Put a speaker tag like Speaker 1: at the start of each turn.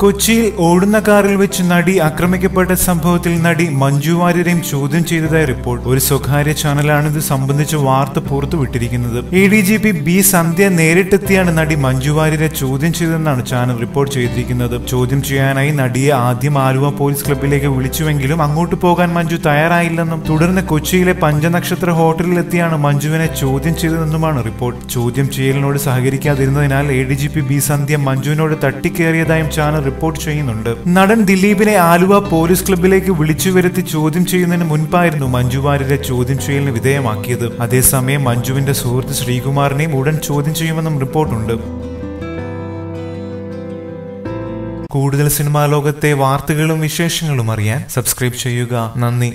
Speaker 1: കൊച്ചിയിൽ ഓടുന്ന കാറിൽ വെച്ച് നടി ആക്രമിക്കപ്പെട്ട സംഭവത്തിൽ നടി മഞ്ജു വാര്യരെയും ചോദ്യം ചെയ്തതായി റിപ്പോർട്ട്. ഒരു സ്വകാര്യ ചാനലാണ് ഇത് സംബന്ധിച്ച് വാർത്ത പുറത്തുവിട്ടിരിക്കുന്നത്. A D G P B Sandhya നേരിട്ടെത്തിയാണ് നടി മഞ്ജു വാര്യരെ ചോദ്യം ചെയ്തതെന്നാണ് ചാനൽ റിപ്പോർട്ട് ചെയ്തിരിക്കുന്നത്. ചോദ്യം ചെയ്യാനായി നടിയെ ആദ്യം ആലുവ പോലീസ് ക്ലബിലേക്ക് വിളിച്ചുവെങ്കിലും അങ്ങോട്ട് പോകാൻ മഞ്ജു തയ്യാറായില്ലെന്നും തുടർന്ന് കൊച്ചിയിലെ പഞ്ചനക്ഷത്ര ഹോട്ടലിലെത്തിയാണ് മഞ്ജുവിനെ ചോദ്യം ചെയ്തതെന്നുമാണ് റിപ്പോർട്ട്. ചോദ്യം ചെയ്യലിനോട് സഹകരിക്കാതിരുന്നതിനാൽ A D G P B Sandhya മഞ്ജുവിനോട് തട്ടിക്കേറിയതായും ചാനൽ റിപ്പോർട്ട് ചെയ്യുന്നുണ്ട്. നടൻ ദിലീപിനെ ആലുവ പോലീസ് ക്ലബിലേക്ക് വിളിച്ചു വരുത്തി ചോദ്യം ചെയ്യുന്നതിന് മുൻപായിരുന്നു മഞ്ജു വാര്യരെ ചോദ്യം ചെയ്യലിന് വിധേയമാക്കിയത്. അതേസമയം മഞ്ജുവിന്റെ സുഹൃത്ത് ശ്രീകുമാറിനെയും ഉടൻ ചോദ്യം ചെയ്യുമെന്നും റിപ്പോർട്ടുണ്ട്. കൂടുതൽ സിനിമാ ലോകത്തെ വാർത്തകളും വിശേഷങ്ങളും അറിയാൻ സബ്സ്ക്രൈബ് ചെയ്യുക. നന്ദി.